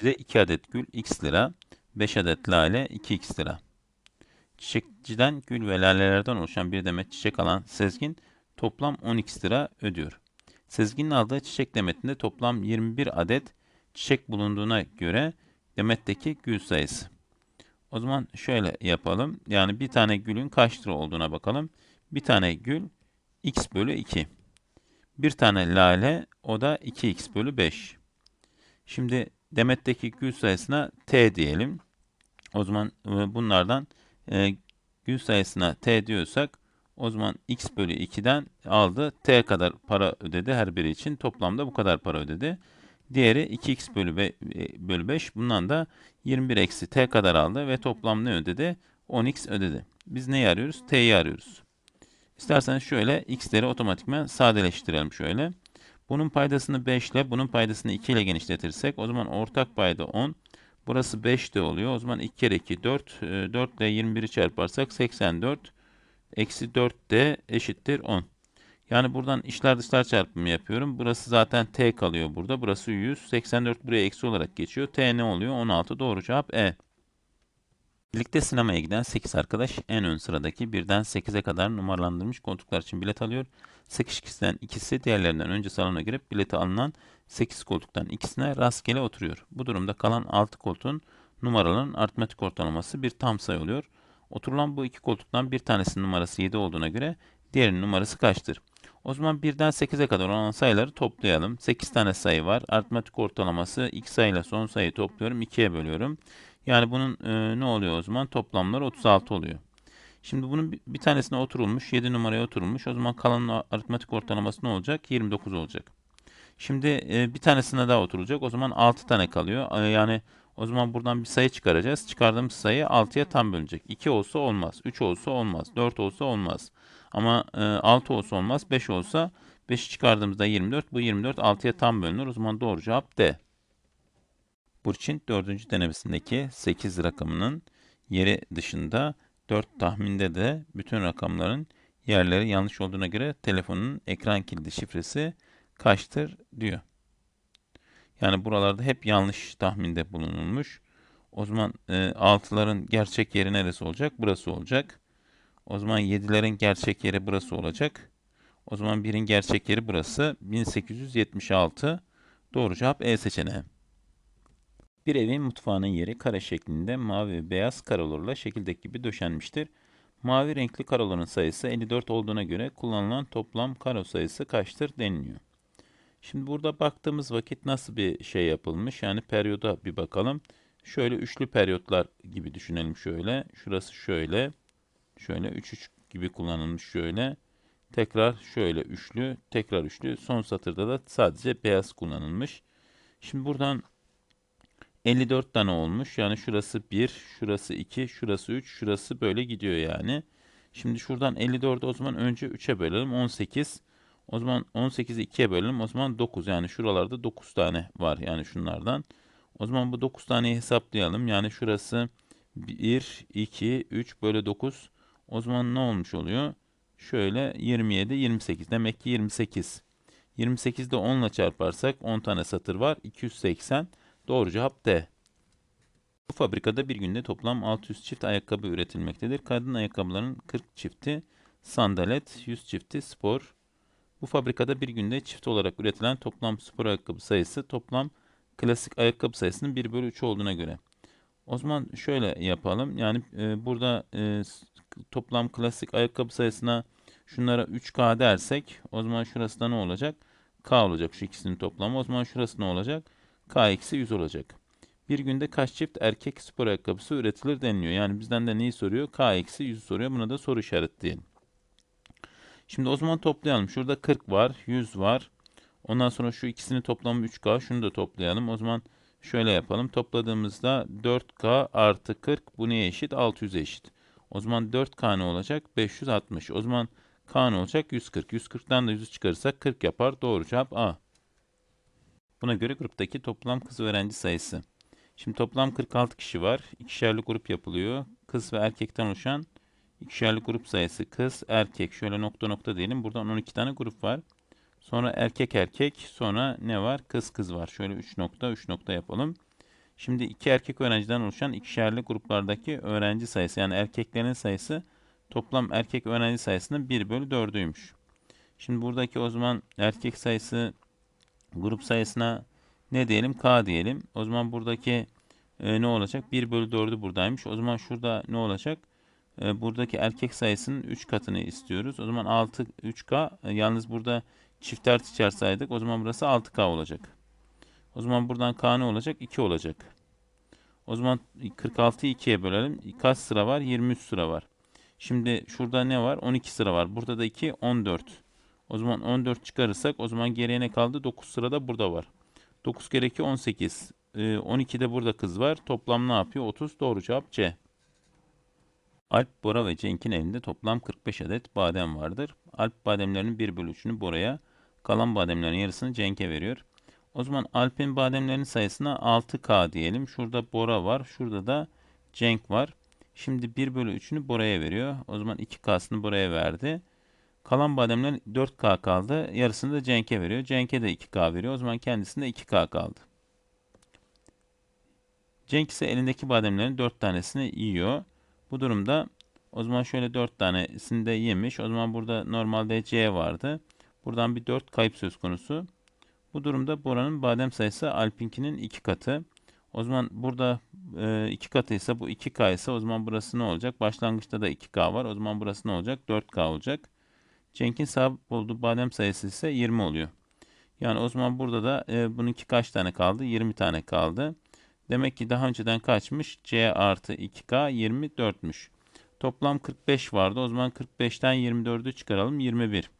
Çiçekçide 2 adet gül x lira, 5 adet lale 2x lira. Çiçekçiden gül ve lalelerden oluşan bir demet çiçek alan Sezgin toplam 10x lira ödüyor. Sezgin'in aldığı çiçek demetinde toplam 21 adet çiçek bulunduğuna göre demetteki gül sayısı. O zaman şöyle yapalım. Yani bir tane gülün kaç lira olduğuna bakalım. Bir tane gül x bölü 2. Bir tane lale o da 2x bölü 5. Şimdi demetteki gül sayısına t diyelim. O zaman e, bunlardan e, gül sayısına t diyorsak o zaman x bölü 2'den aldı. t kadar para ödedi her biri için. Toplamda bu kadar para ödedi. Diğeri 2x bölü, be, e, bölü 5. Bundan da 21 eksi t kadar aldı ve toplam ne ödedi? 10x ödedi. Biz neyi arıyoruz? t'yi arıyoruz. İsterseniz şöyle x'leri otomatikman sadeleştirelim şöyle. Bunun paydasını 5 ile bunun paydasını 2 ile genişletirsek o zaman ortak payda 10. Burası 5 de oluyor. O zaman 2 kere 2 4. 4 ile 21'i çarparsak 84. Eksi 4 de eşittir 10. Yani buradan işler dışlar çarpımı yapıyorum. Burası zaten t kalıyor burada. Burası 100. 84 buraya eksi olarak geçiyor. t ne oluyor? 16. Doğru cevap E. Birlikte sinemaya giden 8 arkadaş en ön sıradaki birden 8'e kadar numaralandırmış koltuklar için bilet alıyor. 8 kişiden ikisi diğerlerinden önce salona girip bileti alınan 8 koltuktan ikisine rastgele oturuyor. Bu durumda kalan 6 koltuğun numaraların aritmetik ortalaması bir tam sayı oluyor. Oturulan bu iki koltuktan bir tanesinin numarası 7 olduğuna göre diğerinin numarası kaçtır? O zaman 1'den 8'e kadar olan sayıları toplayalım. 8 tane sayı var. Aritmetik ortalaması ilk sayıyla son sayıyı topluyorum. 2'ye bölüyorum. Yani bunun e, ne oluyor o zaman? Toplamları 36 oluyor. Şimdi bunun bir, tanesine oturulmuş. 7 numaraya oturulmuş. O zaman kalan aritmetik ortalaması ne olacak? 29 olacak. Şimdi e, bir tanesine daha oturacak. O zaman 6 tane kalıyor. E, yani o zaman buradan bir sayı çıkaracağız. Çıkardığımız sayı 6'ya tam bölünecek. 2 olsa olmaz. 3 olsa olmaz. 4 olsa olmaz. Ama e, 6 olsa olmaz. 5 olsa 5'i çıkardığımızda 24. Bu 24 6'ya tam bölünür. O zaman doğru cevap D. Burçin 4. denemesindeki 8 rakamının yeri dışında 4 tahminde de bütün rakamların yerleri yanlış olduğuna göre telefonun ekran kilidi şifresi kaçtır diyor. Yani buralarda hep yanlış tahminde bulunulmuş. O zaman e, 6'ların gerçek yeri neresi olacak? Burası olacak. O zaman 7'lerin gerçek yeri burası olacak. O zaman 1'in gerçek yeri burası. 1876. Doğru cevap E seçeneği. Bir evin mutfağının yeri kare şeklinde mavi ve beyaz karolorla şekildeki gibi döşenmiştir. Mavi renkli karoların sayısı 54 olduğuna göre kullanılan toplam karo sayısı kaçtır deniliyor. Şimdi burada baktığımız vakit nasıl bir şey yapılmış? Yani periyoda bir bakalım. Şöyle üçlü periyotlar gibi düşünelim şöyle. Şurası şöyle. Şöyle 3 3 gibi kullanılmış şöyle. Tekrar şöyle üçlü, tekrar üçlü. Son satırda da sadece beyaz kullanılmış. Şimdi buradan 54 tane olmuş. Yani şurası 1, şurası 2, şurası 3, şurası böyle gidiyor yani. Şimdi şuradan 54'ü o zaman önce 3'e bölelim. 18. O zaman 18'i 2'ye bölelim. O zaman 9. Yani şuralarda 9 tane var. Yani şunlardan. O zaman bu 9 taneyi hesaplayalım. Yani şurası 1, 2, 3 böyle 9. O zaman ne olmuş oluyor? Şöyle 27, 28. Demek ki 28. 28'de 10 ile çarparsak 10 tane satır var. 280. Doğru cevap D. Bu fabrikada bir günde toplam 600 çift ayakkabı üretilmektedir. Kadın ayakkabıların 40 çifti, sandalet 100 çifti, spor. Bu fabrikada bir günde çift olarak üretilen toplam spor ayakkabı sayısı toplam klasik ayakkabı sayısının 1 bölü 3 olduğuna göre. O zaman şöyle yapalım. Yani e, burada e, toplam klasik ayakkabı sayısına şunlara 3K dersek o zaman şurası da ne olacak? K olacak şu ikisinin toplamı. O zaman şurası ne olacak? K eksi 100 olacak. Bir günde kaç çift erkek spor ayakkabısı üretilir deniliyor. Yani bizden de neyi soruyor? K eksi 100 soruyor. Buna da soru işaretleyelim. Şimdi o zaman toplayalım. Şurada 40 var, 100 var. Ondan sonra şu ikisini toplamı 3K. Şunu da toplayalım. O zaman şöyle yapalım. Topladığımızda 4K artı 40 bu neye eşit? 600 eşit. O zaman 4K ne olacak? 560. O zaman K ne olacak? 140. 140'dan da 100'ü çıkarırsak 40 yapar. Doğru cevap A. Buna göre gruptaki toplam kız öğrenci sayısı. Şimdi toplam 46 kişi var. İkişerli grup yapılıyor. Kız ve erkekten oluşan ikişerli grup sayısı kız, erkek. Şöyle nokta nokta diyelim. Buradan 12 tane grup var. Sonra erkek erkek. Sonra ne var? Kız kız var. Şöyle 3 nokta 3 nokta yapalım. Şimdi iki erkek öğrenciden oluşan ikişerli gruplardaki öğrenci sayısı yani erkeklerin sayısı toplam erkek öğrenci sayısının 1 bölü 4'üymüş. Şimdi buradaki o zaman erkek sayısı grup sayısına ne diyelim? K diyelim. O zaman buradaki e, ne olacak? 1 bölü 4'ü buradaymış. O zaman şurada ne olacak? E, buradaki erkek sayısının 3 katını istiyoruz. O zaman 6 3K. E, yalnız burada çifter çıkarsaydık o zaman burası 6K olacak. O zaman buradan K ne olacak? 2 olacak. O zaman 46'yı 2'ye bölelim. Kaç sıra var? 23 sıra var. Şimdi şurada ne var? 12 sıra var. Burada da 2, 14. O zaman 14 çıkarırsak o zaman geriye ne kaldı? 9 sırada burada var. 9 kere 2 18. Ee, 12 de burada kız var. Toplam ne yapıyor? 30. Doğru cevap C. Alp, Bora ve Cenk'in evinde toplam 45 adet badem vardır. Alp bademlerinin 1 bölü 3'ünü Bora'ya, kalan bademlerin yarısını Cenk'e veriyor. O zaman Alp'in bademlerinin sayısına 6K diyelim. Şurada Bora var. Şurada da Cenk var. Şimdi 1 bölü 3'ünü Bora'ya veriyor. O zaman 2K'sını Bora'ya verdi. Kalan bademlerin 4K kaldı. Yarısını da Cenk'e veriyor. Cenk'e de 2K veriyor. O zaman kendisinde 2K kaldı. Cenk ise elindeki bademlerin 4 tanesini yiyor. Bu durumda o zaman şöyle 4 tanesini de yemiş. O zaman burada normalde C vardı. Buradan bir 4 kayıp söz konusu. Bu durumda Bora'nın badem sayısı Alp'inkinin 2 katı. O zaman burada 2 katı ise bu 2K ise o zaman burası ne olacak? Başlangıçta da 2K var. O zaman burası ne olacak? 4K olacak. Cenk'in sahip olduğu badem sayısı ise 20 oluyor. Yani o zaman burada da e, bununki kaç tane kaldı? 20 tane kaldı. Demek ki daha önceden kaçmış? C artı 2K 24'müş. Toplam 45 vardı. O zaman 45'ten 24'ü çıkaralım. 21.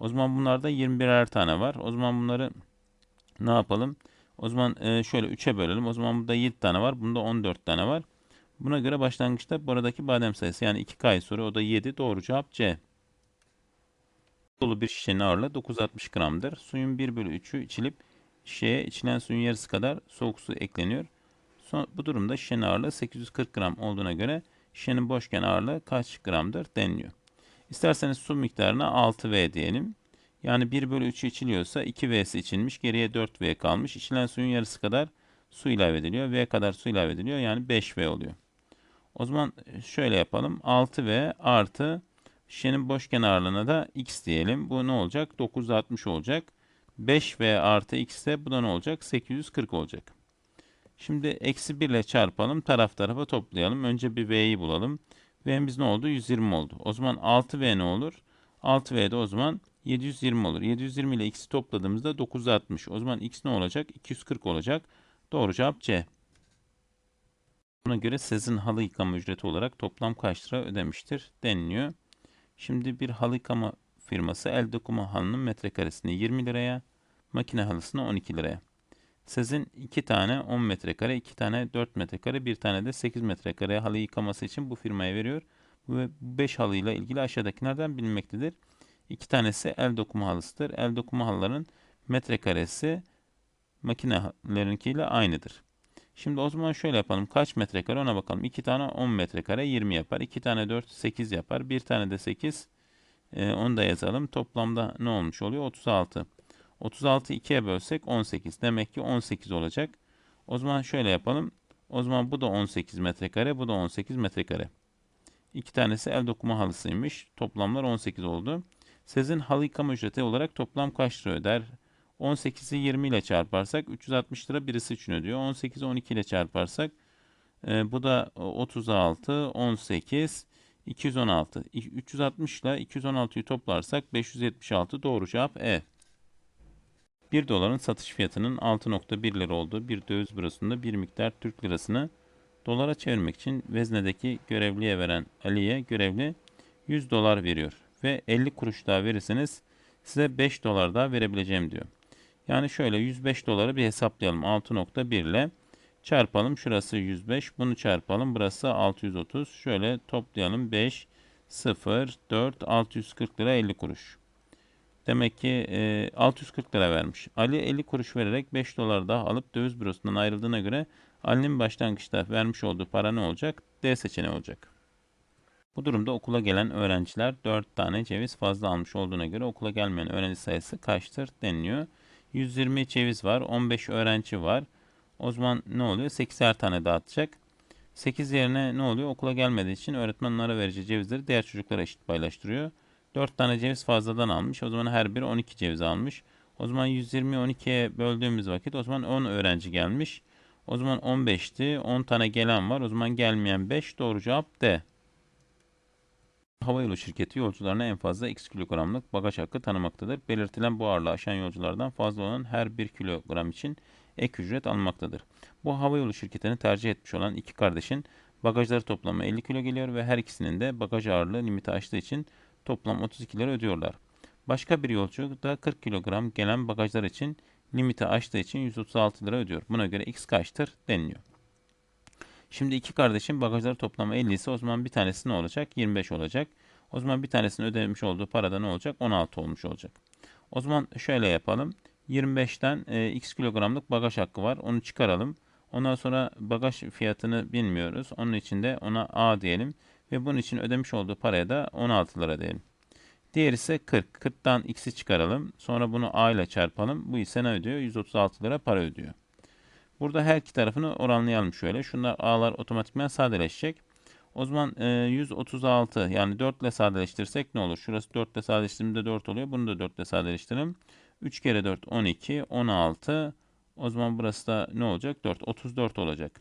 O zaman bunlarda 21'er tane var. O zaman bunları ne yapalım? O zaman e, şöyle 3'e bölelim. O zaman burada 7 tane var. Bunda 14 tane var. Buna göre başlangıçta buradaki badem sayısı yani 2K soru o da 7. Doğru cevap C. Dolu bir şişenin ağırlığı 960 gramdır. Suyun 1 bölü 3'ü içilip şişeye içilen suyun yarısı kadar soğuk su ekleniyor. Son, bu durumda şişenin ağırlığı 840 gram olduğuna göre şişenin boşken ağırlığı kaç gramdır deniliyor. İsterseniz su miktarına 6V diyelim. Yani 1 bölü 3'ü içiliyorsa 2V'si içilmiş. Geriye 4V kalmış. İçilen suyun yarısı kadar su ilave ediliyor. V kadar su ilave ediliyor. Yani 5V oluyor. O zaman şöyle yapalım. 6V artı şişenin boş kenarlığına da X diyelim. Bu ne olacak? 960 olacak. 5V artı X ise bu da ne olacak? 840 olacak. Şimdi eksi 1 ile çarpalım. Taraf tarafa toplayalım. Önce bir V'yi bulalım. V'miz ne oldu? 120 oldu. O zaman 6V ne olur? 6V de o zaman 720 olur. 720 ile x'i topladığımızda 960. O zaman x ne olacak? 240 olacak. Doğru cevap C. Buna göre Sezin halı yıkama ücreti olarak toplam kaç lira ödemiştir deniliyor. Şimdi bir halı yıkama firması el dokuma halının metrekaresini 20 liraya, makine halısını 12 liraya. Sezin 2 tane 10 metrekare, 2 tane 4 metrekare, 1 tane de 8 metrekare halı yıkaması için bu firmaya veriyor. Ve 5 halıyla ilgili aşağıdakilerden bilinmektedir. İki tanesi el dokuma halısıdır. El dokuma halıların metrekaresi makinelerinkiyle aynıdır. Şimdi o zaman şöyle yapalım. Kaç metrekare ona bakalım. 2 tane 10 metrekare 20 yapar. 2 tane 4 8 yapar. 1 tane de 8 e, onu da yazalım. Toplamda ne olmuş oluyor? 36. 36 2'ye bölsek 18. Demek ki 18 olacak. O zaman şöyle yapalım. O zaman bu da 18 metrekare. Bu da 18 metrekare. İki tanesi el dokuma halısıymış. Toplamlar 18 oldu. Sezin halı yıkama ücreti olarak toplam kaç lira öder? 18'i 20 ile çarparsak 360 lira birisi için ödüyor. 18'i 12 ile çarparsak e, bu da 36, 18, 216. 360 ile 216'yı toplarsak 576 doğru cevap E. 1 doların satış fiyatının 6.1 lira olduğu bir döviz bürosunda bir miktar Türk lirasını dolara çevirmek için veznedeki görevliye veren Ali'ye görevli 100 dolar veriyor ve 50 kuruş daha verirseniz size 5 dolar daha verebileceğim diyor. Yani şöyle 105 doları bir hesaplayalım. 6.1 ile çarpalım. Şurası 105. Bunu çarpalım. Burası 630. Şöyle toplayalım. 5, 0, 4, 640 lira 50 kuruş. Demek ki e, 640 lira vermiş. Ali 50 kuruş vererek 5 dolar daha alıp döviz bürosundan ayrıldığına göre Ali'nin başlangıçta vermiş olduğu para ne olacak? D seçeneği olacak. Bu durumda okula gelen öğrenciler 4 tane ceviz fazla almış olduğuna göre okula gelmeyen öğrenci sayısı kaçtır deniliyor. 120 ceviz var, 15 öğrenci var. O zaman ne oluyor? 8'er tane dağıtacak. 8 yerine ne oluyor? Okula gelmediği için öğretmen onlara vereceği cevizleri diğer çocuklara eşit paylaştırıyor. 4 tane ceviz fazladan almış. O zaman her biri 12 ceviz almış. O zaman 120'yi 12'ye böldüğümüz vakit o zaman 10 öğrenci gelmiş. O zaman 15'ti. 10 tane gelen var. O zaman gelmeyen 5. Doğru cevap D. Havayolu şirketi yolcularına en fazla x kilogramlık bagaj hakkı tanımaktadır. Belirtilen bu ağırlığı aşan yolculardan fazla olan her 1 kilogram için ek ücret almaktadır. Bu havayolu şirketini tercih etmiş olan iki kardeşin bagajları toplamı 50 kilo geliyor ve her ikisinin de bagaj ağırlığı limiti aştığı için toplam 32 lira ödüyorlar. Başka bir yolcu da 40 kilogram gelen bagajlar için limiti aştığı için 136 lira ödüyor. Buna göre x kaçtır deniliyor. Şimdi iki kardeşin bagajları toplamı 50 ise o zaman bir tanesi ne olacak? 25 olacak. O zaman bir tanesinin ödemiş olduğu parada ne olacak? 16 olmuş olacak. O zaman şöyle yapalım. 25'ten e, x kilogramlık bagaj hakkı var. Onu çıkaralım. Ondan sonra bagaj fiyatını bilmiyoruz. Onun için de ona A diyelim. Ve bunun için ödemiş olduğu paraya da 16 lira diyelim. Diğer ise 40. 40'tan x'i çıkaralım. Sonra bunu A ile çarpalım. Bu ise ne ödüyor? 136 lira para ödüyor. Burada her iki tarafını oranlayalım şöyle. Şunlar A'lar otomatikman sadeleşecek. O zaman e, 136 yani 4 ile sadeleştirirsek ne olur? Şurası 4 ile sadeleştirdiğimde 4 oluyor. Bunu da 4 ile sadeleştirelim. 3 kere 4 12 16 o zaman burası da ne olacak? 4 34 olacak.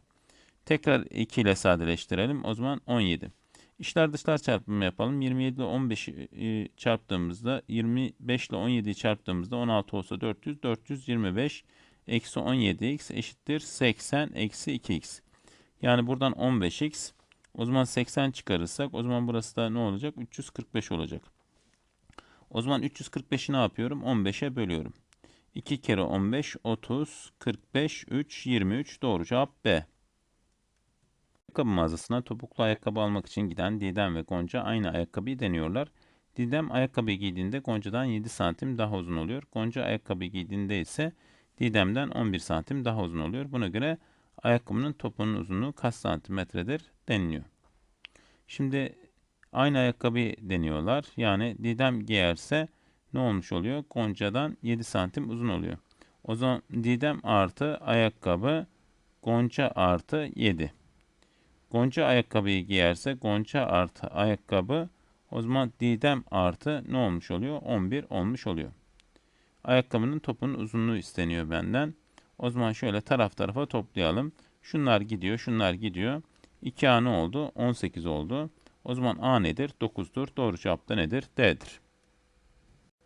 Tekrar 2 ile sadeleştirelim. O zaman 17. İşler dışlar çarpımı yapalım. 27 ile 15'i çarptığımızda 25 ile 17'yi çarptığımızda 16 olsa 400 425 eksi 17x eşittir 80 eksi 2x. Yani buradan 15x o zaman 80 çıkarırsak o zaman burası da ne olacak? 345 olacak. O zaman 345'i ne yapıyorum? 15'e bölüyorum. 2 kere 15 30 45 3 23 doğru cevap B. Ayakkabı mağazasına topuklu ayakkabı almak için giden Didem ve Gonca aynı ayakkabıyı deniyorlar. Didem ayakkabıyı giydiğinde Gonca'dan 7 santim daha uzun oluyor. Gonca ayakkabıyı giydiğinde ise Didem'den 11 santim daha uzun oluyor. Buna göre ayakkabının topunun uzunluğu kaç santimetredir deniliyor. Şimdi aynı ayakkabıyı deniyorlar. Yani Didem giyerse ne olmuş oluyor? Gonca'dan 7 santim uzun oluyor. O zaman Didem artı ayakkabı Gonca artı 7. Gonca ayakkabıyı giyerse Gonca artı ayakkabı o zaman Didem artı ne olmuş oluyor? 11 olmuş oluyor. Ayakkabının topunun uzunluğu isteniyor benden. O zaman şöyle taraf tarafa toplayalım. Şunlar gidiyor, şunlar gidiyor. 2A ne oldu? 18 oldu. O zaman A nedir? 9'dur. Doğru cevap da nedir? D'dir.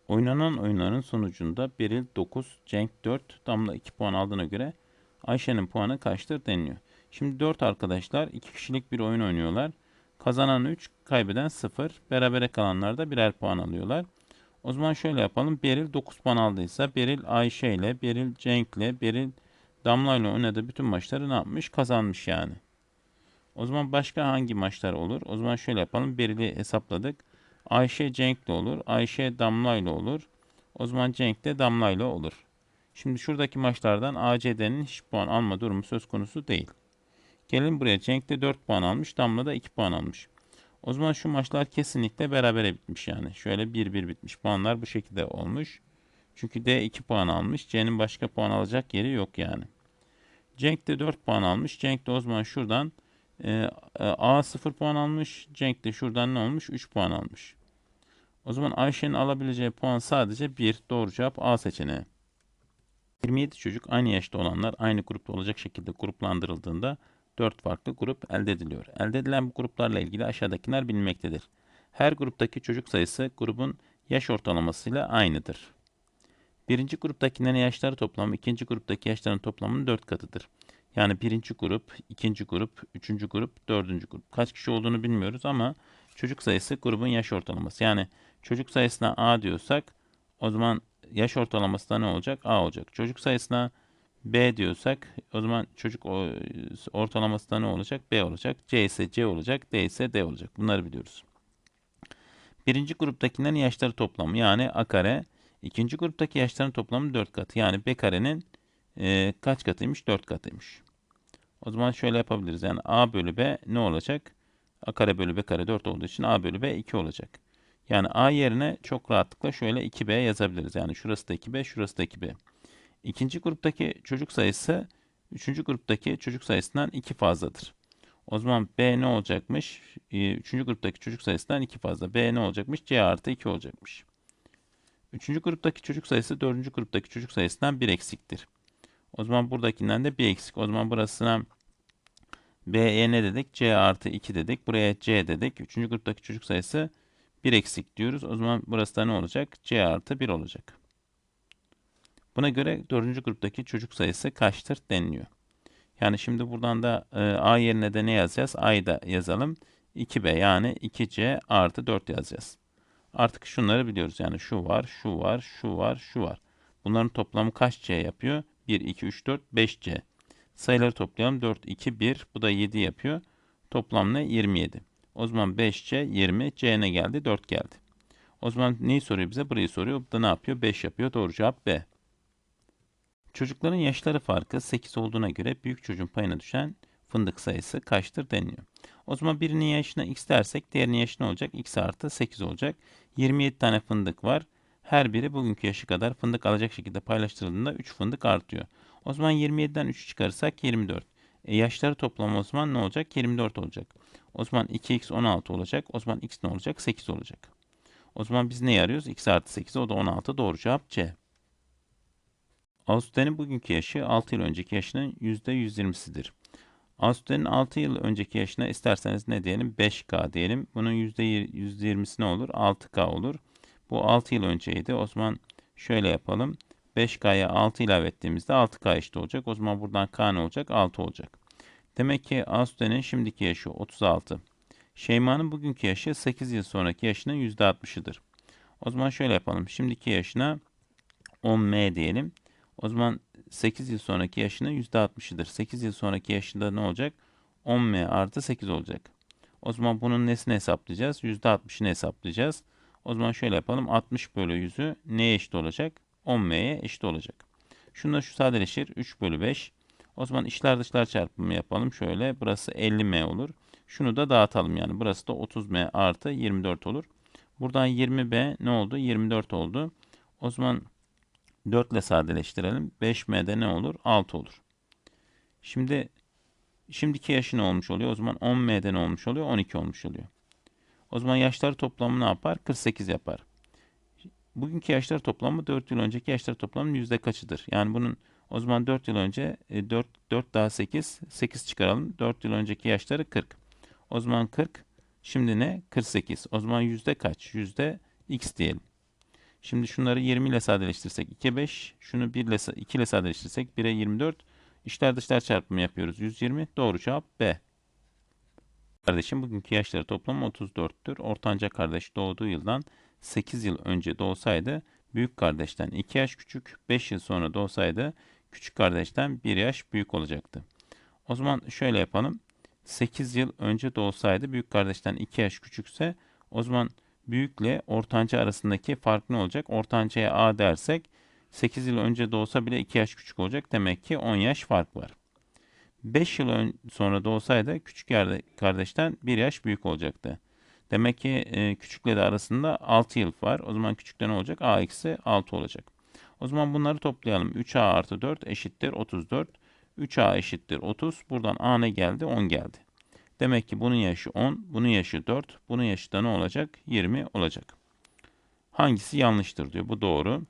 Oynanan oyunların sonucunda Beril 9, Cenk 4, Damla 2 puan aldığına göre Ayşe'nin puanı kaçtır deniliyor. Şimdi 4 arkadaşlar 2 kişilik bir oyun oynuyorlar. Kazanan 3, kaybeden 0. Berabere kalanlar da birer puan alıyorlar. O zaman şöyle yapalım. Beril 9 puan aldıysa Beril Ayşe ile, Beril Cenk ile, Beril Damla ile oynadığı bütün maçları ne yapmış? Kazanmış yani. O zaman başka hangi maçlar olur? O zaman şöyle yapalım. Beril'i hesapladık. Ayşe Cenk ile olur. Ayşe Damla ile olur. O zaman Cenk de Damla ile olur. Şimdi şuradaki maçlardan ACD'nin hiç puan alma durumu söz konusu değil. Gelin buraya. Cenk de 4 puan almış. Damla da 2 puan almış. O zaman şu maçlar kesinlikle berabere bitmiş yani. Şöyle 1-1 bitmiş. Puanlar bu şekilde olmuş. Çünkü D 2 puan almış. C'nin başka puan alacak yeri yok yani. Cenk de 4 puan almış. Cenk de o zaman şuradan e, A 0 puan almış. Cenk de şuradan ne olmuş? 3 puan almış. O zaman Ayşe'nin alabileceği puan sadece 1. Doğru cevap A seçeneği. 27 çocuk aynı yaşta olanlar aynı grupta olacak şekilde gruplandırıldığında 4 farklı grup elde ediliyor. Elde edilen bu gruplarla ilgili aşağıdakiler bilinmektedir. Her gruptaki çocuk sayısı grubun yaş ortalamasıyla aynıdır. Birinci gruptakilerin yaşları toplamı ikinci gruptaki yaşların toplamının 4 katıdır. Yani birinci grup, ikinci grup, üçüncü grup, dördüncü grup. Kaç kişi olduğunu bilmiyoruz ama çocuk sayısı grubun yaş ortalaması. Yani çocuk sayısına A diyorsak o zaman yaş ortalaması da ne olacak? A olacak. Çocuk sayısına B diyorsak o zaman çocuk ortalaması da ne olacak? B olacak. C ise C olacak. D ise D olacak. Bunları biliyoruz. Birinci gruptakilerin yaşları toplamı yani A kare. İkinci gruptaki yaşların toplamı 4 katı. Yani B karenin e, kaç katıymış? 4 katıymış. O zaman şöyle yapabiliriz. Yani A bölü B ne olacak? A kare bölü B kare 4 olduğu için A bölü B 2 olacak. Yani A yerine çok rahatlıkla şöyle 2B yazabiliriz. Yani şurası da 2B, şurası da 2B. İkinci gruptaki çocuk sayısı Üçüncü gruptaki çocuk sayısından 2 fazladır. O zaman B ne olacakmış? Ee, Üçüncü gruptaki çocuk sayısından 2 fazla. B ne olacakmış? C artı 2 olacakmış. Üçüncü gruptaki çocuk sayısı dördüncü gruptaki çocuk sayısından 1 eksiktir. O zaman buradakinden de 1 eksik. O zaman burasına B'ye ne dedik? C artı 2 dedik. Buraya C dedik. Üçüncü gruptaki çocuk sayısı 1 eksik diyoruz. O zaman burası da ne olacak? C artı 1 olacak. Buna göre dördüncü gruptaki çocuk sayısı kaçtır deniliyor. Yani şimdi buradan da e, A yerine de ne yazacağız? A'yı da yazalım. 2B yani 2C artı 4 yazacağız. Artık şunları biliyoruz. Yani şu var, şu var, şu var, şu var. Bunların toplamı kaç C yapıyor? 1, 2, 3, 4, 5C. Sayıları toplayalım. 4, 2, 1. Bu da 7 yapıyor. Toplam ne? 27. O zaman 5C, 20. C ne geldi? 4 geldi. O zaman neyi soruyor bize? Burayı soruyor. Bu da ne yapıyor? 5 yapıyor. Doğru cevap B. Çocukların yaşları farkı 8 olduğuna göre büyük çocuğun payına düşen fındık sayısı kaçtır deniliyor. O zaman birinin yaşına x dersek diğerinin yaşına olacak? x artı 8 olacak. 27 tane fındık var. Her biri bugünkü yaşı kadar fındık alacak şekilde paylaştırıldığında 3 fındık artıyor. O zaman 27'den 3'ü çıkarırsak 24. E yaşları toplamı o zaman ne olacak? 24 olacak. O zaman 2x 16 olacak. O zaman x ne olacak? 8 olacak. O zaman biz neyi arıyoruz? x artı 8 o da 16 doğru cevap C. Ağustos'un bugünkü yaşı 6 yıl önceki yaşının %120'sidir. Ağustos'un 6 yıl önceki yaşına isterseniz ne diyelim? 5K diyelim. Bunun %120'si ne olur? 6K olur. Bu 6 yıl önceydi. O zaman şöyle yapalım. 5K'ya 6 ilave ettiğimizde 6K eşit olacak. O zaman buradan K ne olacak? 6 olacak. Demek ki Ağustos'un şimdiki yaşı 36. Şeyma'nın bugünkü yaşı 8 yıl sonraki yaşının %60'ıdır. O zaman şöyle yapalım. Şimdiki yaşına 10M diyelim. O zaman 8 yıl sonraki yaşının %60'ıdır. 8 yıl sonraki yaşında ne olacak? 10m artı 8 olacak. O zaman bunun nesini hesaplayacağız? %60'ını hesaplayacağız. O zaman şöyle yapalım. 60 bölü 100'ü neye eşit olacak? 10m'ye eşit olacak. Şununla şu sadeleşir. 3 bölü 5. O zaman içler dışlar çarpımı yapalım. Şöyle burası 50m olur. Şunu da dağıtalım yani. Burası da 30m artı 24 olur. Buradan 20b ne oldu? 24 oldu. O zaman 4 ile sadeleştirelim. 5m'de ne olur? 6 olur. Şimdi şimdiki yaşı ne olmuş oluyor? O zaman 10m'de ne olmuş oluyor? 12 olmuş oluyor. O zaman yaşları toplamı ne yapar? 48 yapar. Bugünkü yaşlar toplamı 4 yıl önceki yaşlar toplamının yüzde kaçıdır? Yani bunun o zaman 4 yıl önce 4, 4 daha 8, 8 çıkaralım. 4 yıl önceki yaşları 40. O zaman 40, şimdi ne? 48. O zaman yüzde kaç? Yüzde x diyelim. Şimdi şunları 20 ile sadeleştirsek 2'ye 5. Şunu 1 ile 2 ile sadeleştirsek 1'e 24. İşler dışlar çarpımı yapıyoruz. 120. Doğru cevap B. Kardeşim bugünkü yaşları toplam 34'tür. Ortanca kardeş doğduğu yıldan 8 yıl önce doğsaydı büyük kardeşten 2 yaş küçük, 5 yıl sonra doğsaydı küçük kardeşten 1 yaş büyük olacaktı. O zaman şöyle yapalım. 8 yıl önce doğsaydı büyük kardeşten 2 yaş küçükse o zaman büyükle ortanca arasındaki fark ne olacak? Ortancaya A dersek 8 yıl önce doğsa bile 2 yaş küçük olacak. Demek ki 10 yaş fark var. 5 yıl sonra doğsaydı küçük kardeşten 1 yaş büyük olacaktı. Demek ki e, küçükle de arasında 6 yıl var. O zaman küçükte ne olacak? A eksi 6 olacak. O zaman bunları toplayalım. 3A artı 4 eşittir 34. 3A eşittir 30. Buradan A ne geldi? 10 geldi. Demek ki bunun yaşı 10, bunun yaşı 4, bunun yaşı da ne olacak? 20 olacak. Hangisi yanlıştır diyor. Bu doğru.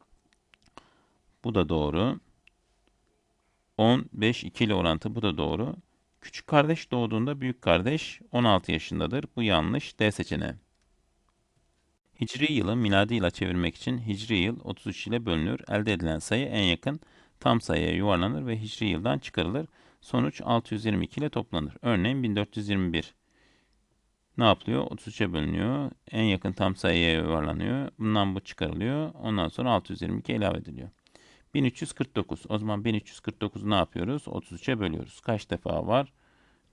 Bu da doğru. 10, 5, 2 ile orantı bu da doğru. Küçük kardeş doğduğunda büyük kardeş 16 yaşındadır. Bu yanlış. D seçeneği. Hicri yılı miladi yıla çevirmek için hicri yıl 33 ile bölünür. Elde edilen sayı en yakın tam sayıya yuvarlanır ve hicri yıldan çıkarılır. Sonuç 622 ile toplanır. Örneğin 1421. Ne yapılıyor? 33'e bölünüyor. En yakın tam sayıya yuvarlanıyor. Bundan bu çıkarılıyor. Ondan sonra 622 ilave ediliyor. 1349. O zaman 1349'u ne yapıyoruz? 33'e bölüyoruz. Kaç defa var?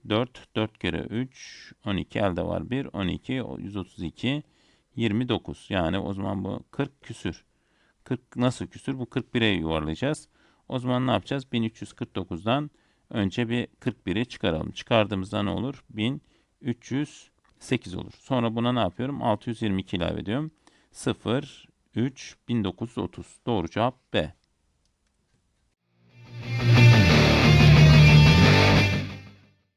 4. 4 kere 3. 12 elde var 1. 12. 132. 29. Yani o zaman bu 40 küsür. 40 nasıl küsür? Bu 41'e yuvarlayacağız. O zaman ne yapacağız? 1349'dan Önce bir 41'i çıkaralım. Çıkardığımızda ne olur? 1308 olur. Sonra buna ne yapıyorum? 622 ilave ediyorum. 0, 3, 1930. Doğru cevap B.